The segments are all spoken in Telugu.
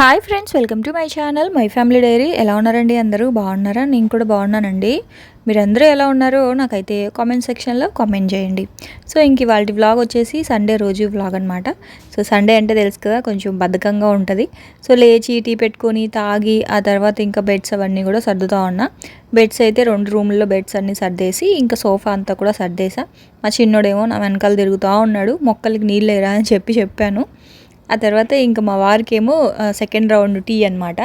Hi friends welcome to my channel my family diary ఎలా ఉన్నారండి అందరూ? బాగున్నారా? నేను కూడా బాగున్నానండి. మీరందరూ ఎలా ఉన్నారో నాకైతే కామెంట్ సెక్షన్లో కామెంట్ చేయండి. సో ఇంక ఇవాళ వ్లాగ్ వచ్చేసి సండే రోజు వ్లాగ్ అనమాట సో సండే అంటే తెలుసు కదా కొంచెం బద్ధకంగా ఉంటుంది. సో లేచి టీ పెట్టుకొని తాగి ఆ తర్వాత ఇంకా బెడ్స్ అవన్నీ కూడా సర్దుతా ఉన్నా. బెడ్స్ అయితే రెండు రూమ్లో బెడ్స్ అన్నీ సర్దేసి ఇంకా సోఫా అంతా కూడా సర్దేసా. మా చిన్నోడేమో నా వెనకాల తిరుగుతూ ఉన్నాడు. మొక్కలకి నీళ్ళు లేరా అని చెప్పి చెప్పాను. ఆ తర్వాత ఇంకా మా వారికేమో సెకండ్ రౌండ్ టీ అనమాట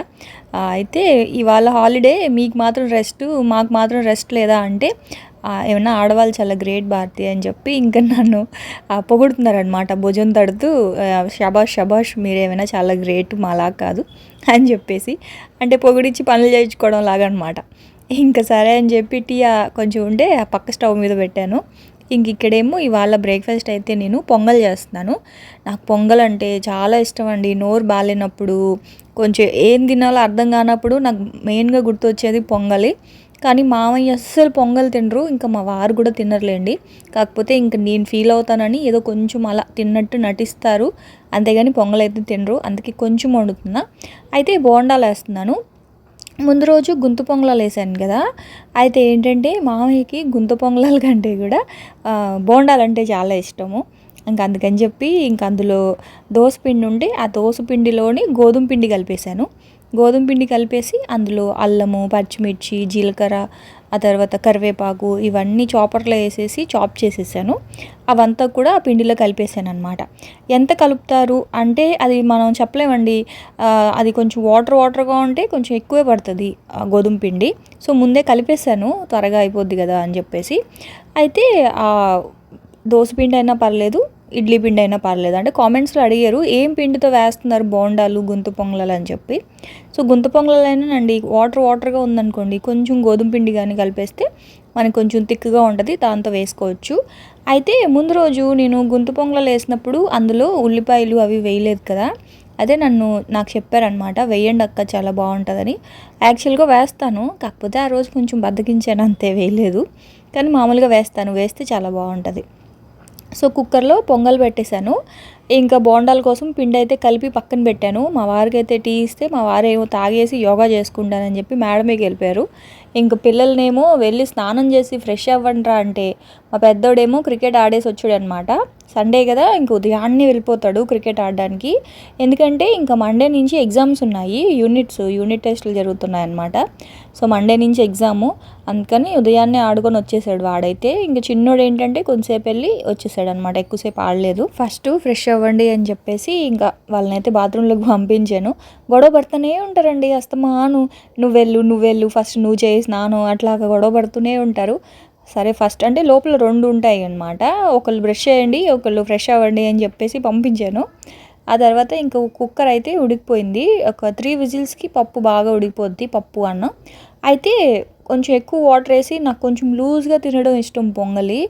అయితే ఇవాళ హాలిడే మీకు మాత్రం రెస్ట్ మాకు మాత్రం రెస్ట్ లేదా అంటే ఏమన్నా ఆడవాళ్ళు చాలా గ్రేట్ భారతి అని చెప్పి ఇంకా నన్ను పొగుడుతున్నారనమాట భుజం తడుతూ షబాష్ షబాష్ మీరేమైనా చాలా గ్రేట్ మాలా కాదు అని చెప్పేసి అంటే పొగిడించి పనులు చేయించుకోవడం లాగా అనమాట ఇంకా సరే అని చెప్పి టీ కొంచెం ఉంటే ఆ పక్క స్టవ్ మీద పెట్టాను. ఇంక ఇక్కడేమో ఇవాళ బ్రేక్ఫాస్ట్ అయితే నేను పొంగల్ చేస్తున్నాను. నాకు పొంగల్ అంటే చాలా ఇష్టం అండి. నోరు బాగాలేనప్పుడు కొంచెం ఏం తినాలో అర్థం కానప్పుడు నాకు మెయిన్గా గుర్తొచ్చేది పొంగలి. కానీ మామయ్య అస్సలు పొంగల్ తినరు. ఇంకా మా వారు కూడా తినరులేండి. కాకపోతే ఇంకా నేను ఫీల్ అవుతానని ఏదో కొంచెం అలా తిన్నట్టు నటిస్తారు. అంతేగాని పొంగల్ అయితే తినరు. అందుకే కొంచెం వండుతున్నా. అయితే బోండాలు వేస్తున్నాను ముందు రోజు గుంత పొంగలాలు వేసాను కదా. అయితే ఏంటంటే మామయ్యకి గుంత పొంగలాల కంటే కూడా బోండాలంటే చాలా ఇష్టము. ఇంకా అందుకని చెప్పి ఇంక అందులో దోశ పిండి ఉంటే ఆ దోశ పిండిలోని గోధుమ పిండి కలిపేశాను. గోధుమ పిండి కలిపేసి అందులో అల్లము పచ్చిమిర్చి జీలకర్ర ఆ తర్వాత కరివేపాకు ఇవన్నీ చాపర్లో వేసేసి చాప్ చేసేసాను. అవంతా కూడా ఆ పిండిలో కలిపేసాను అనమాట ఎంత కలుపుతారు? అంటే అది మనం చెప్పలేమండి. అది కొంచెం వాటర్ వాటర్గా ఉంటే కొంచెం ఎక్కువే పడుతుంది గోధుమ పిండి. సో ముందే కలిపేసాను. త్వరగా అయిపోద్ది కదా అని చెప్పేసి. అయితే ఆ దోసపిండి అయినా పర్లేదు. ఇడ్లీ పిండి అయినా పర్లేదు? అంటే కామెంట్స్లో అడిగారు ఏం పిండితో వేస్తున్నారు బోండాలు గుంత పొంగలాలు? అని చెప్పి. సో గుంత పొంగలైనానండి వాటర్ వాటర్గా ఉందనుకోండి కొంచెం గోధుమ పిండి కానీ కలిపేస్తే మనకి కొంచెం థిక్గా ఉంటుంది దాంతో వేసుకోవచ్చు. అయితే ముందు రోజు నేను గుంత పొంగలాలు వేసినప్పుడు అందులో ఉల్లిపాయలు అవి వేయలేదు కదా అదే నన్ను నాకు చెప్పారనమాట వేయండి అక్క చాలా బాగుంటుందని. యాక్చువల్గా వేస్తాను కాకపోతే ఆ రోజు కొంచెం బద్దకించాను అంతే వేయలేదు. కానీ మామూలుగా వేస్తాను వేస్తే చాలా బాగుంటుంది. సో కుక్కర్లో పొంగల్ పెట్టేశాను. ఇంకా బోండాల కోసం పిండి అయితే కలిపి పక్కన పెట్టాను. మా వారికి అయితే టీ ఇస్తే మా వారు ఏమో తాగేసి యోగా చేసుకుంటానని చెప్పి మేడమేకి వెళ్ళిపోయారు. ఇంక పిల్లలనేమో వెళ్ళి స్నానం చేసి ఫ్రెష్ అవ్వండిరా అంటే మా పెద్దోడేమో క్రికెట్ ఆడేసి వచ్చాడు అనమాట సండే కదా ఇంక ఉదయాన్నే వెళ్ళిపోతాడు క్రికెట్ ఆడడానికి. ఎందుకంటే ఇంకా మండే నుంచి ఎగ్జామ్స్ ఉన్నాయి యూనిట్స్ యూనిట్ టెస్టులు జరుగుతున్నాయి అనమాట సో మండే నుంచి ఎగ్జాము అందుకని ఉదయాన్నే ఆడుకొని వచ్చేసాడు వాడైతే. ఇంక చిన్నోడు ఏంటంటే కొంతసేపు వెళ్ళి వచ్చేసాడు అనమాట ఎక్కువసేపు ఆడలేదు. ఫస్ట్ ఫ్రెష్ అవ్వండి అని చెప్పేసి ఇంకా వాళ్ళనైతే బాత్రూంలోకి పంపించాను. గొడవ పడుతూనే ఉంటారండి అస్తమాను. నువ్వు వెళ్ళు నువ్వు వెళ్ళు ఫస్ట్ నువ్వు చేసి నాను అట్లాగా గొడవ పడుతూనే ఉంటారు. సరే ఫస్ట్ అంటే లోపల రెండు ఉంటాయి అనమాట ఒకళ్ళు బ్రష్ చేయండి ఒకళ్ళు ఫ్రెష్ అవ్వండి అని చెప్పేసి పంపించాను. ఆ తర్వాత ఇంకా కుక్కర్ అయితే ఉడికిపోయింది. ఒక త్రీ విజిల్స్కి పప్పు బాగా ఉడికిపోద్ది పప్పు అన్నం. అయితే కొంచెం ఎక్కువ వాటర్ వేసి నాకు కొంచెం లూజ్గా తినడం ఇష్టం పొంగలి.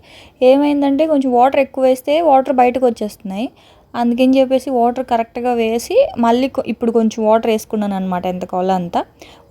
ఏమైందంటే కొంచెం వాటర్ ఎక్కువ వేస్తే వాటర్ బయటకు వచ్చేస్తున్నాయి. అందుకని చెప్పేసి వాటర్ కరెక్ట్గా వేసి మళ్ళీ ఇప్పుడు కొంచెం వాటర్ వేసుకున్నాను అనమాట ఎంత కావాలో అంత.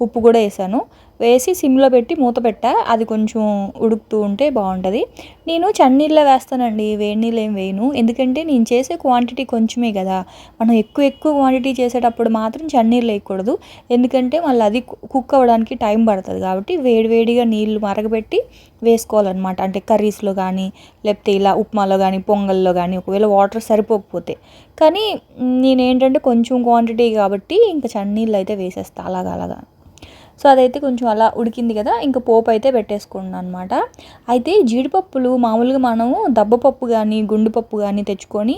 ఉప్పు కూడా వేసాను. వేసి సిమ్లో పెట్టి మూత పెట్టా. అది కొంచెం ఉడుకుతూ ఉంటే బాగుంటుంది. నేను చన్నీళ్ళ వేస్తానండి. వేడి నీళ్ళు ఏం వేయను. ఎందుకంటే నేను చేసే క్వాంటిటీ కొంచెమే కదా. మనం ఎక్కువ ఎక్కువ క్వాంటిటీ చేసేటప్పుడు మాత్రం చన్నీళ్ళు వేయకూడదు. ఎందుకంటే మళ్ళీ అది కు- కుక్ అవ్వడానికి టైం పడుతుంది కాబట్టి వేడివేడిగా నీళ్ళు మరగబెట్టి వేసుకోవాలన్నమాట. అంటే కర్రీస్లో కానీ లేకపోతే ఇలా ఉప్మాలో కానీ పొంగల్లో కానీ ఒకవేళ వాటర్ సరిపోకపోతే. కానీ నేనేంటంటే కొంచెం క్వాంటిటీ కాబట్టి ఇంకా చన్నీళ్ళు అయితే వేసేస్తా. అలాగా అలాగా. సో అదైతే కొంచెం అలా ఉడికింది కదా ఇంకా పోపు అయితే పెట్టేసుకున్నాను అనమాట అయితే జీడిపప్పులు మామూలుగా మనము దబ్బపప్పు కానీ గుండు పప్పు కానీ తెచ్చుకొని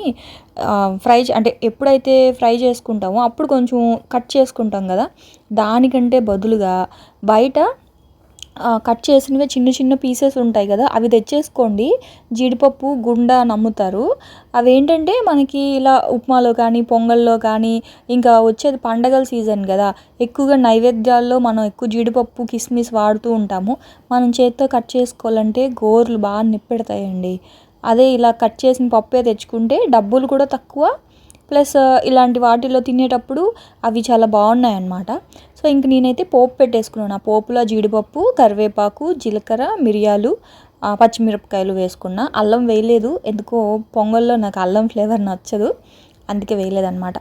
ఫ్రై అంటే ఎప్పుడైతే ఫ్రై చేసుకుంటామో అప్పుడు కొంచెం కట్ చేసుకుంటాం కదా దానికంటే బదులుగా బయట కట్ చేసినవి చిన్న చిన్న పీసెస్ ఉంటాయి కదా అవి తెచ్చేసుకోండి. జీడిపప్పు గుండ నమ్ముతారు. అవి ఏంటంటే మనకి ఇలా ఉప్మాలో కానీ పొంగల్లో కానీ ఇంకా వచ్చేది పండగల సీజన్ కదా ఎక్కువగా నైవేద్యాల్లో మనం ఎక్కువ జీడిపప్పు కిస్మిస్ వాడుతూ ఉంటాము. మనం చేత్తో కట్ చేసుకోవాలంటే గోర్లు బాగా నిప్పెడతాయండి. అదే ఇలా కట్ చేసిన పప్పే తెచ్చుకుంటే డబ్బులు కూడా తక్కువ ప్లస్ ఇలాంటి వాటిలో తినేటప్పుడు అవి చాలా బాగున్నాయి అన్నమాట సో ఇంక నేనైతే పోపు పెట్టేసుకున్నాను. ఆ పోపులో జీడిపప్పు కరివేపాకు జీలకర్ర మిరియాలు పచ్చిమిరపకాయలు వేసుకున్నా. అల్లం వేయలేదు. ఎందుకో పొంగల్లో నాకు అల్లం ఫ్లేవర్ నచ్చదు. అందుకే వేయలేదన్నమాట.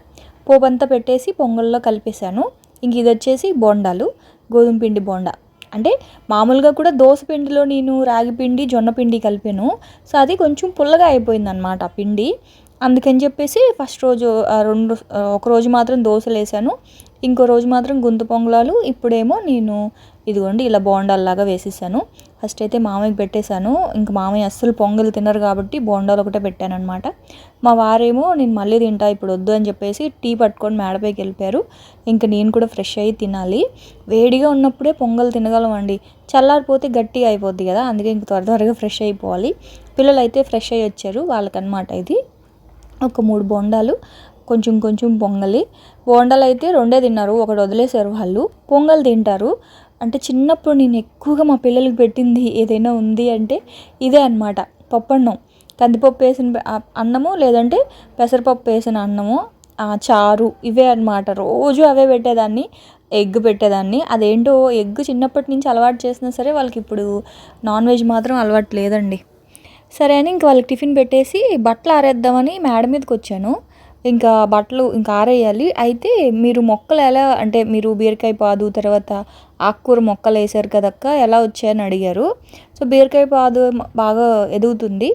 పోపు అంతా పెట్టేసి పొంగల్లో కలిపేశాను. ఇంక ఇది వచ్చేసి బోండాలు గోధుమ పిండి బోండా. అంటే మామూలుగా కూడా దోశ పిండిలో నేను రాగి పిండి జొన్న పిండి కలిపాను. సో అది కొంచెం పుల్లగా అయిపోయింది అనమాట పిండి. అందుకని చెప్పేసి ఫస్ట్ రోజు రెండు ఒకరోజు ఒక రోజు మాత్రం దోశలు వేసాను. ఇంకో రోజు మాత్రం గుంత పొంగలాలు. ఇప్పుడేమో నేను ఇదిగోండి ఇలా బోండాల్లాగా వేసేసాను. ఫస్ట్ అయితే మామయ్యకి పెట్టేశాను. ఇంక మామయ్య అస్సలు పొంగల్ తినరు కాబట్టి బోండాలు ఒకటే పెట్టాను అనమాట మా వారేమో నేను మళ్ళీ తింటా ఇప్పుడు వద్దు అని చెప్పేసి టీ పట్టుకొని మేడపైకి వెళ్ళిపోయారు. ఇంకా నేను కూడా ఫ్రెష్ అయ్యి తినాలి. వేడిగా ఉన్నప్పుడే పొంగల్ తినగలం అండి చల్లారిపోతే గట్టిగా అయిపోద్ది కదా అందుకే ఇంక త్వర త్వరగా ఫ్రెష్ అయిపోవాలి. పిల్లలు అయితే ఫ్రెష్ అయ్యి వచ్చారు వాళ్ళకనమాట ఇది. ఒక మూడు బొండాలు కొంచెం కొంచెం పొంగలి. బోండాలు అయితే రెండే తిన్నారు ఒకటి వదిలేశారు వాళ్ళు. పొంగల్ తింటారు. అంటే చిన్నప్పుడు నేను ఎక్కువగా మా పిల్లలకి పెట్టింది ఏదైనా ఉంది అంటే ఇదే అనమాట పప్పన్నం. కందిపప్పు వేసిన అన్నము లేదంటే పెసరపప్పు వేసిన అన్నము చారు ఇవే అనమాట రోజు అవే పెట్టేదాన్ని ఎగ్ పెట్టేదాన్ని. అదేంటో ఎగ్ చిన్నప్పటి నుంచి అలవాటు చేసినా సరే వాళ్ళకి ఇప్పుడు నాన్ వెజ్ మాత్రం అలవాటు లేదండి. సరే అని ఇంక వాళ్ళకి టిఫిన్ పెట్టేసి బట్టలు ఆరేద్దామని మేడ మీదకి వచ్చాను. ఇంకా బట్టలు ఇంకా ఆరేయాలి. అయితే మీరు మొక్కలు ఎలా అంటే మీరు బీరకాయ పాదు తర్వాత ఆకుకూర మొక్కలు వేసారు కదక్క ఎలా వచ్చాయని అడిగారు. సో బీరకాయ పాదు బాగా ఎదుగుతుంది.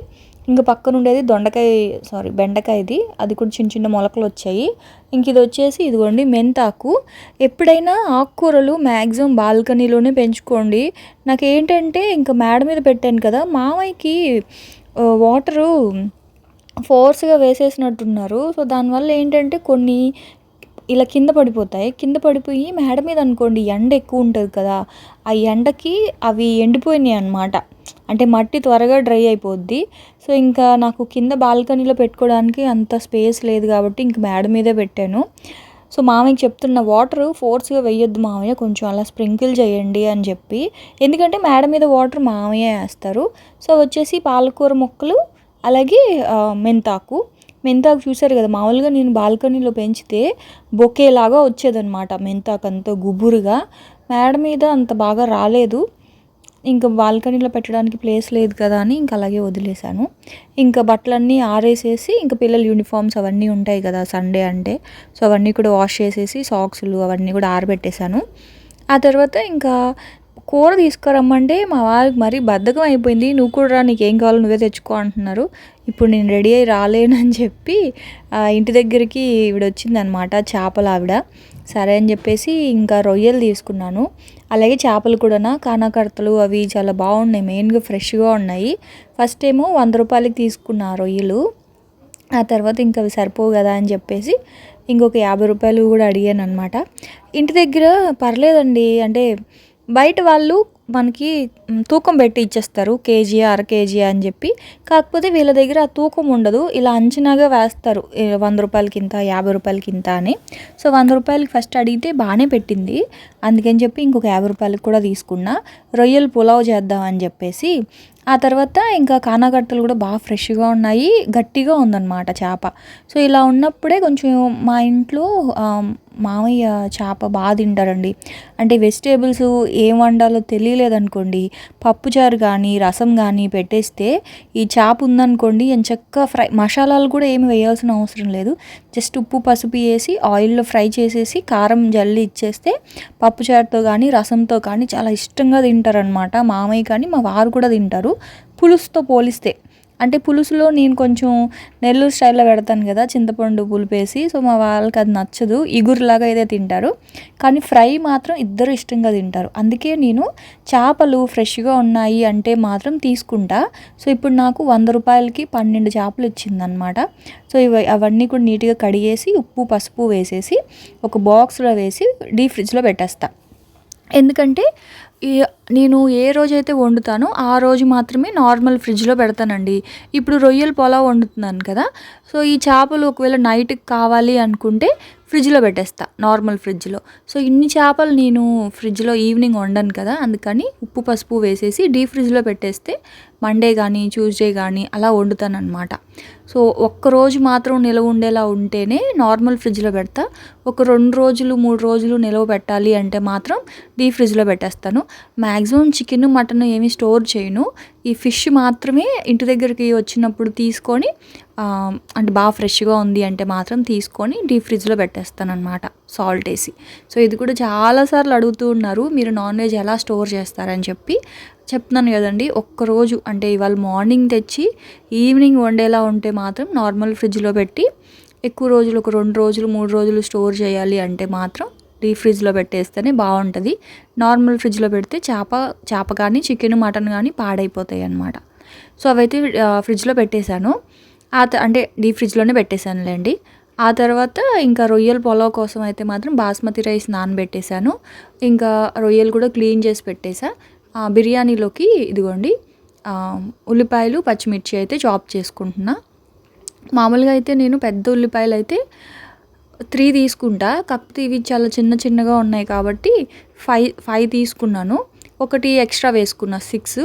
ఇంకా పక్కన ఉండేది దొండకాయ సారీ బెండకాయది. అది కూడా చిన్న చిన్న మొలకలు వచ్చాయి. ఇంక ఇది వచ్చేసి ఇదిగోండి మెంతాకు. ఎప్పుడైనా ఆకుకూరలు మ్యాక్సిమం బాల్కనీలోనే పెంచుకోండి. నాకు ఏంటంటే ఇంకా మేడ మీద పెట్టాను కదా మామయ్యకి వాటరు ఫోర్స్గా వేసేసినట్టున్నారు. సో దానివల్ల ఏంటంటే కొన్ని ఇలా కింద పడిపోతాయి. కింద పడిపోయి మేడ మీద అనుకోండి ఎండ ఎక్కువ ఉంటుంది కదా ఆ ఎండకి అవి ఎండిపోయినాయి అన్నమాట. అంటే మట్టి త్వరగా డ్రై అయిపోద్ది. సో ఇంకా నాకు కింద బాల్కనీలో పెట్టుకోవడానికి అంత స్పేస్ లేదు కాబట్టి ఇంక మేడ మీదే పెట్టాను. సో మామయ్యకి చెప్తున్న వాటర్ ఫోర్స్గా వేయొద్దు మామయ్య కొంచెం అలా స్ప్రింకిల్ చేయండి అని చెప్పి. ఎందుకంటే మేడ మీద వాటర్ మామయ్య వేస్తారు. సో వచ్చేసి పాలకూర మొక్కలు అలాగే మెంతాకు. మెంతాకు చూశారు కదా మామూలుగా నేను బాల్కనీలో పెంచితే బొకేలాగా వచ్చేదనమాట మెంతాకు అంత గుబురుగా. మేడ మీద అంత బాగా రాలేదు. ఇంకా బాల్కనీలో పెట్టడానికి ప్లేస్ లేదు కదా అని ఇంకా అలాగే వదిలేశాను. ఇంకా బట్టలన్నీ ఆరేసేసి ఇంకా పిల్లల యూనిఫామ్స్ అవన్నీ ఉంటాయి కదా సండే అంటే సో అవన్నీ కూడా వాష్ చేసేసి సాక్స్లు అవన్నీ కూడా ఆరబెట్టేశాను. ఆ తర్వాత ఇంకా కూర తీసుకురమ్మంటే మా వారికి మరీ బద్ధకం అయిపోయింది. నువ్వు కూడా రా నీకేం కావాలో నువ్వే తెచ్చుకో అంటున్నారు. ఇప్పుడు నేను రెడీ అయ్యి రాలేనని చెప్పి ఇంటి దగ్గరికి ఈవిడ వచ్చిందనమాట చేపల ఆవిడ. సరే అని చెప్పేసి ఇంకా రొయ్యలు తీసుకున్నాను. అలాగే చేపలు కూడా కానాకర్తలు అవి చాలా బాగున్నాయి మెయిన్గా ఫ్రెష్గా ఉన్నాయి. ఫస్ట్ ఏమో వంద రూపాయలకి తీసుకున్న రొయ్యలు. ఆ తర్వాత ఇంకా అవి సరిపోవు కదా అని చెప్పేసి ఇంకొక యాభై రూపాయలు కూడా అడిగాను అనమాట ఇంటి దగ్గర పర్లేదండి అంటే బయట వాళ్ళు మనకి తూకం పెట్టి ఇచ్చేస్తారు. కేజీ అర కేజీ అని చెప్పి. కాకపోతే వీళ్ళ దగ్గర ఆ తూకం ఉండదు. ఇలా అంచనాగా వేస్తారు. వంద రూపాయలకి ఇంత యాభై రూపాయలకి ఇంత అని. సో వంద రూపాయలకి ఫస్ట్ అడిగితే బాగానే పెట్టింది. అందుకని చెప్పి ఇంకొక యాభై రూపాయలకి కూడా తీసుకున్నా. రొయ్యలు పులావ్ చేద్దాం అని చెప్పేసి ఆ తర్వాత ఇంకా కానాగట్టలు కూడా బాగా ఫ్రెష్గా ఉన్నాయి గట్టిగా ఉందన్నమాట చేప. సో ఇలా ఉన్నప్పుడే కొంచెం మా ఇంట్లో మామయ్య చేప బాగా తింటారండి. అంటే వెజిటేబుల్స్ ఏం వండాలో తెలియలేదనుకోండి పప్పుచారు కానీ రసం కానీ పెట్టేస్తే ఈ చేప ఉందనుకోండి ఎంచక్క ఫ్రై మసాలాలు కూడా ఏమి వేయాల్సిన అవసరం లేదు. జస్ట్ ఉప్పు పసుపు వేసి ఆయిల్లో ఫ్రై చేసేసి కారం జల్లి ఇచ్చేస్తే పప్పుచారుతో కానీ రసంతో కానీ చాలా ఇష్టంగా తింటారనమాట మామయ్య కానీ మా వారు కూడా తింటారు. పులుసుతో పోలిస్తే. అంటే పులుసులో నేను కొంచెం నెల్లూరు స్టైల్లో పెడతాను కదా చింతపండు పులుపేసి. సో మా వాళ్ళకి అది నచ్చదు. ఇగురులాగా అయితే తింటారు. కానీ ఫ్రై మాత్రం ఇద్దరు ఇష్టంగా తింటారు. అందుకే నేను చేపలు ఫ్రెష్గా ఉన్నాయి అంటే మాత్రం తీసుకుంటా. సో ఇప్పుడు నాకు వంద రూపాయలకి పన్నెండు చేపలు ఇచ్చిందనమాట. సో ఇవి అవన్నీ కూడా నీట్గా కడిగేసి ఉప్పు పసుపు వేసేసి ఒక బాక్స్లో వేసి డీ ఫ్రిడ్జ్లో పెట్టేస్తాను ఎందుకంటే నేను ఏ రోజైతే వండుతానో ఆ రోజు మాత్రమే నార్మల్ ఫ్రిడ్జ్లో పెడతానండి. ఇప్పుడు రొయ్యల పొలావ్ వండుతున్నాను కదా సో ఈ చేపలు ఒకవేళ నైట్కి కావాలి అనుకుంటే ఫ్రిడ్జ్లో పెట్టేస్తా నార్మల్ ఫ్రిడ్జ్లో. సో ఇన్ని చేపలు నేను ఫ్రిడ్జ్లో ఈవినింగ్ వండను కదా అందుకని ఉప్పు పసుపు వేసేసి డీ ఫ్రిడ్జ్లో పెట్టేస్తే మండే కానీ ట్యూస్డే కానీ అలా వండుతాను సో ఒక్క రోజు మాత్రం నిలవ ఉండేలా ఉంటేనే నార్మల్ ఫ్రిడ్జ్లో పెడతా. ఒక రెండు రోజులు మూడు రోజులు నిలవ పెట్టాలి అంటే మాత్రం డీ ఫ్రిడ్జ్లో పెట్టేస్తాను. మ్యాక్సిమం చికెన్ మటన్ ఏమి స్టోర్ చేయను. ఈ ఫిష్ మాత్రమే ఇంటి దగ్గరికి వచ్చినప్పుడు తీసుకొని అంటే బాగా ఫ్రెష్గా ఉంది అంటే మాత్రం తీసుకొని డీప్ ఫ్రిడ్జ్లో పెట్టేస్తాను అనమాట సాల్ట్ వేసి. సో ఇది కూడా చాలాసార్లు అడుగుతూ ఉన్నారు మీరు నాన్ వెజ్ ఎలా స్టోర్ చేస్తారని చెప్పి. చెప్తున్నాను కదండి ఒక్కరోజు అంటే ఇవాళ మార్నింగ్ తెచ్చి ఈవినింగ్ వండేలా ఉంటే మాత్రం నార్మల్ ఫ్రిడ్జ్లో పెట్టి ఎక్కువ రోజులు ఒక రెండు రోజులు మూడు రోజులు స్టోర్ చేయాలి అంటే మాత్రం డీప్ ఫ్రిడ్జ్లో పెట్టేస్తేనే బాగుంటుంది. నార్మల్ ఫ్రిడ్జ్లో పెడితే చేప చేప కానీ చికెన్ మటన్ కానీ పాడైపోతాయి అన్నమాట సో అవైతే ఫ్రిడ్జ్లో పెట్టేశాను. ఆ త- అంటే డీప్ ఫ్రిడ్జ్లోనే పెట్టేశానులేండి. ఆ తర్వాత ఇంకా రొయ్యల పొలావ్ కోసం అయితే మాత్రం బాస్మతి రైస్ నానబెట్టేశాను. ఇంకా రొయ్యలు కూడా క్లీన్ చేసి పెట్టేసా ఆ, బిర్యానీలోకి ఇదిగోండి ఉల్లిపాయలు పచ్చిమిర్చి అయితే చాప్ చేసుకుంటున్నా. మామూలుగా అయితే నేను పెద్ద ఉల్లిపాయలు అయితే త్రీ తీసుకుంటా. కాకపోతే ఇవి చాలా చిన్న చిన్నగా ఉన్నాయి కాబట్టి ఫైవ్ ఫైవ్ తీసుకున్నాను. ఒకటి ఎక్స్ట్రా వేసుకున్నా సిక్స్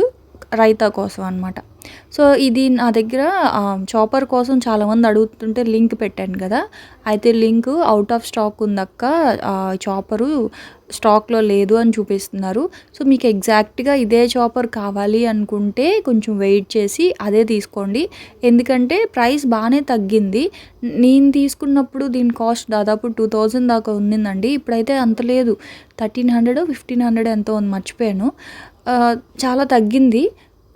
రైతా కోసం అనమాట సో ఇది నా దగ్గర చాపర్ కోసం చాలామంది అడుగుతుంటే లింక్ పెట్టాను కదా. అయితే లింక్ అవుట్ ఆఫ్ స్టాక్ ఉందక్క చాపరు స్టాక్లో లేదు అని చూపిస్తున్నారు. సో మీకు ఎగ్జాక్ట్గా ఇదే చాపర్ కావాలి అనుకుంటే కొంచెం వెయిట్ చేసి అదే తీసుకోండి. ఎందుకంటే ప్రైస్ బాగానే తగ్గింది. నేను తీసుకున్నప్పుడు దీని కాస్ట్ దాదాపు టూ థౌజండ్ దాకా ఉండిందండి. ఇప్పుడైతే అంత లేదు. థర్టీన్ హండ్రెడ్ ఫిఫ్టీన్ హండ్రెడ్ ఎంతో ఉంది. మర్చిపోయాను. చాలా తగ్గింది.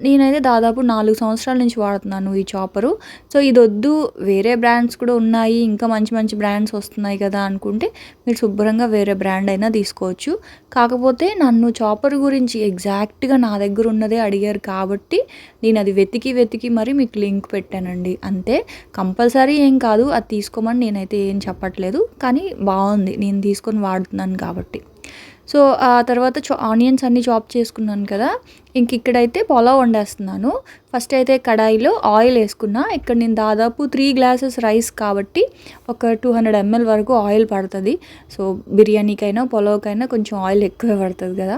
నేనైతే దాదాపు నాలుగు సంవత్సరాల నుంచి వాడుతున్నాను ఈ చాపరు సో ఇది వద్దు వేరే బ్రాండ్స్ కూడా ఉన్నాయి. ఇంకా మంచి మంచి బ్రాండ్స్ వస్తున్నాయి కదా అనుకుంటే మీరు శుభ్రంగా వేరే బ్రాండ్ అయినా తీసుకోవచ్చు. కాకపోతే నన్ను చాపర్ గురించి ఎగ్జాక్ట్గా నా దగ్గర ఉన్నదే అడిగారు కాబట్టి నేను అది వెతికి వెతికి మరి మీకు లింక్ పెట్టానండి. అంతే. కంపల్సరీ ఏం కాదు. అది తీసుకోమని నేనైతే ఏం చెప్పట్లేదు. కానీ బాగుంది. నేను తీసుకొని వాడుతున్నాను కాబట్టి. సో ఆ తర్వాత చా ఆనియన్స్ అన్నీ చాప్ చేసుకున్నాను కదా ఇంక ఇక్కడైతే పొలావ్ వండేస్తున్నాను. ఫస్ట్ అయితే కడాయిలో ఆయిల్ వేసుకున్నా. ఇక్కడ నేను దాదాపు త్రీ గ్లాసెస్ రైస్ కాబట్టి ఒక టూ హండ్రెడ్ ఎంఎల్ వరకు ఆయిల్ పడుతుంది. సో బిర్యానీకైనా పొలావ్కైనా కొంచెం ఆయిల్ ఎక్కువే పడుతుంది కదా.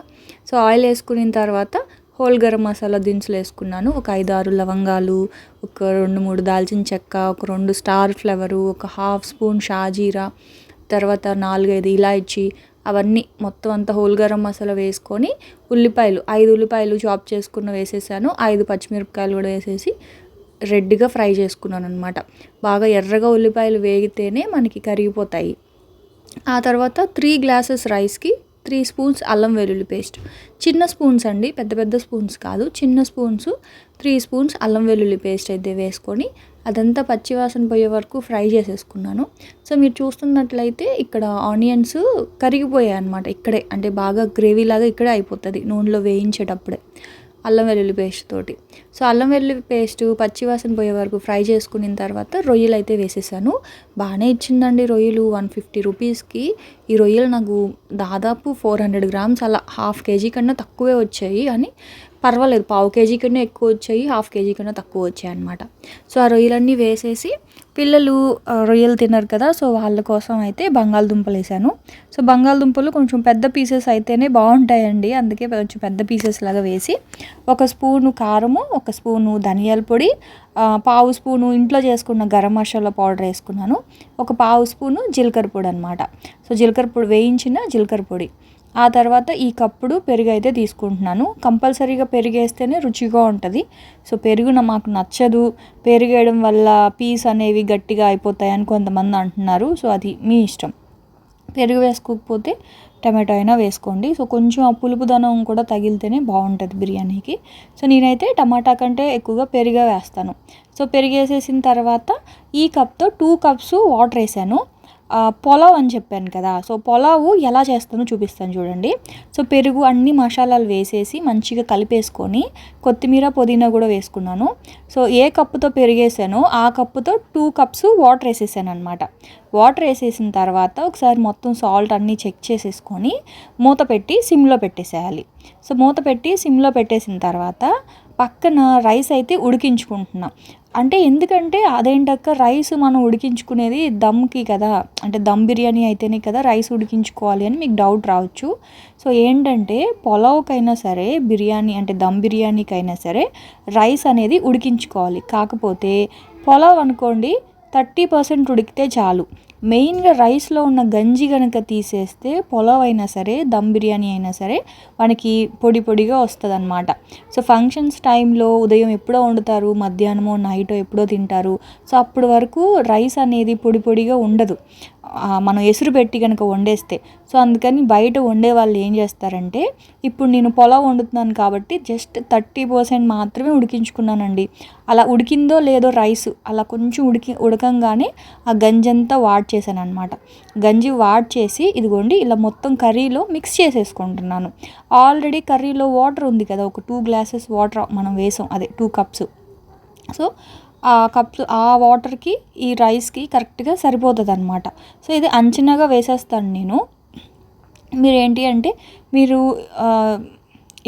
సో ఆయిల్ వేసుకున్న తర్వాత హోల్ గరం మసాలా దినుసులు వేసుకున్నాను. ఒక ఐదు ఆరు లవంగాలు ఒక రెండు మూడు దాల్చిన చెక్క ఒక రెండు స్టార్ ఫ్లవరు ఒక హాఫ్ స్పూన్ షాజీరా తర్వాత నాలుగైదు ఇలాచి అవన్నీ మొత్తం అంతా హోల్ గరం మసాలా వేసుకొని ఉల్లిపాయలు ఐదు ఉల్లిపాయలు చాప్ చేసుకున్న వేసేసాను. ఐదు పచ్చిమిరపకాయలు కూడా వేసేసి రెడ్గా ఫ్రై చేసుకున్నాను అనమాట బాగా ఎర్రగా ఉల్లిపాయలు వేగితేనే మనకి కరిగిపోతాయి. ఆ తర్వాత త్రీ గ్లాసెస్ రైస్కి త్రీ స్పూన్స్ అల్లం వెల్లుల్లి పేస్ట్. చిన్న స్పూన్స్ అండి పెద్ద పెద్ద స్పూన్స్ కాదు. చిన్న స్పూన్స్ త్రీ స్పూన్స్ అల్లం వెల్లుల్లి పేస్ట్ అయితే వేసుకొని అదంతా పచ్చివాసన పోయే వరకు ఫ్రై చేసేసుకున్నాను. సో మీరు చూస్తున్నట్లయితే ఇక్కడ ఆనియన్స్ కరిగిపోయాయి అనమాట ఇక్కడే. అంటే బాగా గ్రేవీ లాగా ఇక్కడే అయిపోతుంది నూనెలో వేయించేటప్పుడే. అల్లం వెల్లుల్లి పేస్ట్ తోటి. సో అల్లం వెల్లుల్లి పేస్ట్ పచ్చివాసన పోయే వరకు ఫ్రై చేసుకున్న తర్వాత రొయ్యలు అయితే వేసేసాను. బాగానే ఇచ్చిందండి రొయ్యలు వన్ ఫిఫ్టీ రూపీస్కి. ఈ రొయ్యలు నాకు దాదాపు ఫోర్ హండ్రెడ్ గ్రామ్స్ అలా హాఫ్ కేజీ కన్నా తక్కువే వచ్చాయి అని పర్వాలేదు. పావు కేజీ కన్నా ఎక్కువ వచ్చాయి హాఫ్ కేజీ కన్నా తక్కువ వచ్చాయి అనమాట సో ఆ రొయ్యలన్నీ వేసేసి పిల్లలు రొయ్యలు తిన్నారు కదా సో వాళ్ళ కోసం అయితే బంగాళదుంపలు వేసాను. సో బంగాళదుంపలు కొంచెం పెద్ద పీసెస్ అయితేనే బాగుంటాయండి. అందుకే కొంచెం పెద్ద పీసెస్ లాగా వేసి ఒక స్పూను కారము ఒక స్పూను ధనియాల పొడి పావు స్పూను ఇంట్లో చేసుకున్న గరం మసాలా పౌడర్ వేసుకున్నాను. ఒక పావు స్పూను జీలకర్ర పొడి అనమాట సో జీలకర్ర పొడి వేయించిన జీలకర్ర పొడి. ఆ తర్వాత ఈ కప్పుడు పెరుగు అయితే తీసుకుంటున్నాను. కంపల్సరీగా పెరిగేస్తేనే రుచిగా ఉంటుంది. సో పెరుగు మాకు నచ్చదు. పెరిగేయడం వల్ల పీస్ అనేవి గట్టిగా అయిపోతాయని కొంతమంది అంటున్నారు. సో అది మీ ఇష్టం. పెరుగు వేసుకోకపోతే టమాటో అయినా వేసుకోండి. సో కొంచెం ఆ పులుపుదనం కూడా తగిలితేనే బాగుంటుంది బిర్యానీకి. సో నేనైతే టమాటా కంటే ఎక్కువగా పెరుగే వేస్తాను. సో పెరుగు వేసేసిన తర్వాత ఈ కప్తో టూ కప్స్ వాటర్ వేసాను. పులావ్ అని చెప్పాను కదా. సో పులావు ఎలా చేస్తానో చూపిస్తాను చూడండి. సో పెరుగు అన్ని మసాలాలు వేసేసి మంచిగా కలిపేసుకొని కొత్తిమీర పుదీనా కూడా వేసుకున్నాను. సో ఏ కప్పుతో పెరిగేసానో ఆ కప్పుతో టూ కప్స్ వాటర్ వేసేసాను అనమాట వాటర్ వేసేసిన తర్వాత ఒకసారి మొత్తం సాల్ట్ అన్నీ చెక్ చేసేసుకొని మూత పెట్టి సిమ్లో పెట్టేసేయాలి. సో మూత పెట్టి సిమ్లో పెట్టేసిన తర్వాత పక్కన రైస్ అయితే ఉడికించుకుంటున్నాం. అంటే ఎందుకంటే అదేంటక్క రైస్ మనం ఉడికించుకునేది దమ్కి కదా. అంటే దమ్ బిర్యానీ అయితేనే కదా రైస్ ఉడికించుకోవాలి అని మీకు డౌట్ రావచ్చు. సో ఏంటంటే పులావ్కైనా సరే బిర్యానీ అంటే దమ్ బిర్యానీకైనా సరే రైస్ అనేది ఉడికించుకోవాలి. కాకపోతే పులావ్ అనుకోండి థర్టీ పర్సెంట్ ఉడికితే చాలు. మెయిన్గా రైస్లో ఉన్న గంజి కనుక తీసేస్తే పొలావ్ అయినా సరే దమ్ బిర్యానీ అయినా సరే మనకి పొడి పొడిగా వస్తుంది అనమాట సో ఫంక్షన్స్ టైంలో ఉదయం ఎప్పుడో వండుతారు మధ్యాహ్నమో నైటో ఎప్పుడో తింటారు. సో అప్పటి వరకు రైస్ అనేది పొడి పొడిగా ఉండదు. మనం ఎసురు పెట్టి కనుక వండేస్తే. సో అందుకని బయట వండే వాళ్ళు ఏం చేస్తారంటే ఇప్పుడు నేను పొలం వండుతున్నాను కాబట్టి జస్ట్ థర్టీ పర్సెంట్ మాత్రమే ఉడికించుకున్నానండి. అలా ఉడికిందో లేదో రైస్ అలా కొంచెం ఉడికి ఉడకంగానే ఆ గంజంతా అంతా చేశాను అనమాట గంజి వాడ్ చేసి ఇదిగోండి ఇలా మొత్తం కర్రీలో మిక్స్ చేసేసుకుంటున్నాను. ఆల్రెడీ కర్రీలో వాటర్ ఉంది కదా ఒక టూ గ్లాసెస్ వాటర్ మనం వేసాం అదే టూ కప్స్. సో ఆ కప్స్ ఆ వాటర్కి ఈ రైస్కి కరెక్ట్గా సరిపోతుంది అనమాట సో ఇది అంచనాగా వేసేస్తాను నేను. మీరు ఏంటి అంటే మీరు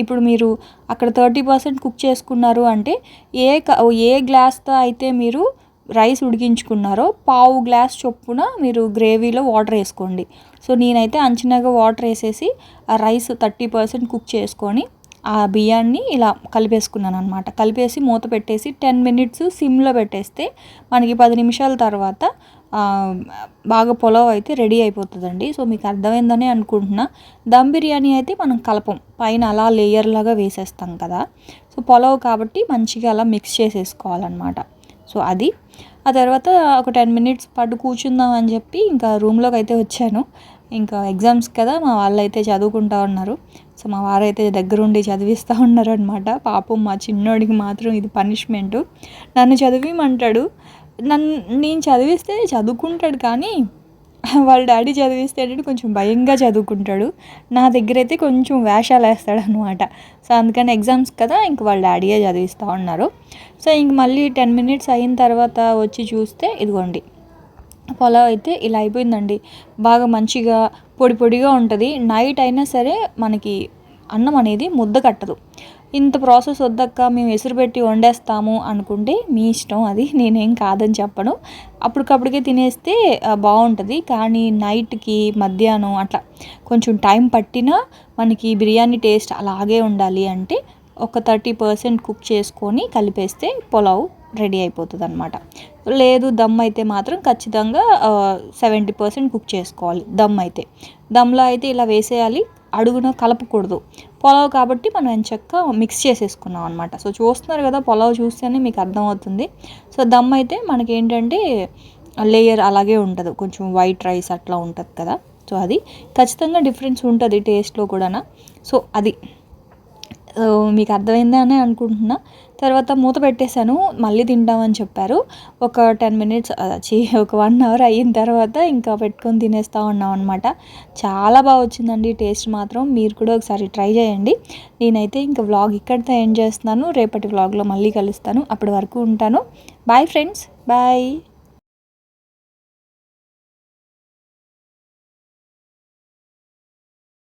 ఇప్పుడు మీరు అక్కడ థర్టీ పర్సెంట్ కుక్ చేసుకున్నారు అంటే ఏ ఏ గ్లాస్తో అయితే మీరు రైస్ ఉడికించుకున్నారో పావు గ్లాస్ చొప్పున మీరు గ్రేవీలో వాటర్ వేసుకోండి. సో నేనైతే అంచనాగా వాటర్ వేసేసి ఆ రైస్ థర్టీ పర్సెంట్ కుక్ చేసుకొని ఆ బియ్యాన్ని ఇలా కలిపేసుకున్నాను అనమాట కలిపేసి మూత పెట్టేసి టెన్ మినిట్స్ సిమ్లో పెట్టేస్తే మనకి పది నిమిషాల తర్వాత బాగా పొలవ్ అయితే రెడీ అయిపోతుందండి. సో మీకు అర్థమైందని అనుకుంటున్నా. దమ్ బిర్యానీ అయితే మనం కలపం. పైన అలా లేయర్ లాగా వేసేస్తాం కదా. సో పొలవ్ కాబట్టి మంచిగా అలా మిక్స్ చేసేసుకోవాలన్నమాట. సో అది. ఆ తర్వాత ఒక టెన్ మినిట్స్ పట్టు కూర్చుందాం అని చెప్పి ఇంకా రూమ్లోకి అయితే వచ్చాను. ఇంకా ఎగ్జామ్స్ కదా మా వాళ్ళు అయితే చదువుకుంటా ఉన్నారు. సో మా వారైతే దగ్గరుండి చదివిస్తూ ఉన్నారనమాట పాపం మా చిన్నోడికి మాత్రం ఇది పనిష్మెంటు. నన్ను చదివిమంటాడు. నన్ను నేను చదివిస్తే చదువుకుంటాడు కానీ వాళ్ళ డాడీ చదివిస్తే కొంచెం భయంగా చదువుకుంటాడు. నా దగ్గర అయితే కొంచెం వేషాలు వేస్తాడు అనమాట సో అందుకని ఎగ్జామ్స్ కదా ఇంక వాళ్ళ డాడీయే చదివిస్తూ ఉన్నారు. సో ఇంక మళ్ళీ టెన్ మినిట్స్ అయిన తర్వాత వచ్చి చూస్తే ఇదిగోండి. పొలావ్ అయితే ఇలా అయిపోయిందండి. బాగా మంచిగా పొడి పొడిగా ఉంటుంది. నైట్ అయినా సరే మనకి అన్నం అనేది ముద్ద కట్టదు. ఇంత ప్రాసెస్ వద్దక్క మేము ఎసురు పెట్టి వండేస్తాము అనుకుంటే మీ ఇష్టం అది నేనేం కాదని చెప్పను. అప్పటికప్పటికే తినేస్తే బాగుంటుంది. కానీ నైట్కి మధ్యాహ్నం అట్లా కొంచెం టైం పట్టినా మనకి బిర్యానీ టేస్ట్ అలాగే ఉండాలి అంటే ఒక థర్టీ పర్సెంట్ కుక్ చేసుకొని కలిపేస్తే పులావ్ రెడీ అయిపోతుంది అనమాట లేదు దమ్ అయితే మాత్రం ఖచ్చితంగా సెవెంటీ పర్సెంట్ కుక్ చేసుకోవాలి దమ్ అయితే. దమ్లో అయితే ఇలా వేసేయాలి. అడుగున కలపకూడదు. పొలావ్ కాబట్టి మనం ఎంచక్క మిక్స్ చేసేసుకున్నాం అనమాట సో చూస్తున్నారు కదా పొలావ్ చూస్తేనే మీకు అర్థమవుతుంది. సో దమ్ అయితే మనకి ఏంటంటే లేయర్ అలాగే ఉంటుంది. కొంచెం వైట్ రైస్ అట్లా ఉంటుంది కదా. సో అది ఖచ్చితంగా డిఫరెన్స్ ఉంటుంది టేస్ట్లో కూడా సో అది మీకు అర్థమైందని అనుకుంటున్నా. తర్వాత మూత పెట్టేశాను మళ్ళీ తింటామని చెప్పారు. ఒక టెన్ మినిట్స్ వచ్చి ఒక వన్ అవర్ అయిన తర్వాత ఇంకా పెట్టుకొని తినేస్తూ ఉన్నాం అనమాట చాలా బాగా వచ్చిందండి టేస్ట్ మాత్రం. మీరు కూడా ఒకసారి ట్రై చేయండి. నేనైతే ఇంకా వ్లాగ్ ఇక్కడితో ఎండ్ చేస్తున్నాను. రేపటి వ్లాగ్లో మళ్ళీ కలుస్తాను. అప్పటి వరకు ఉంటాను. Bye friends. బాయ్.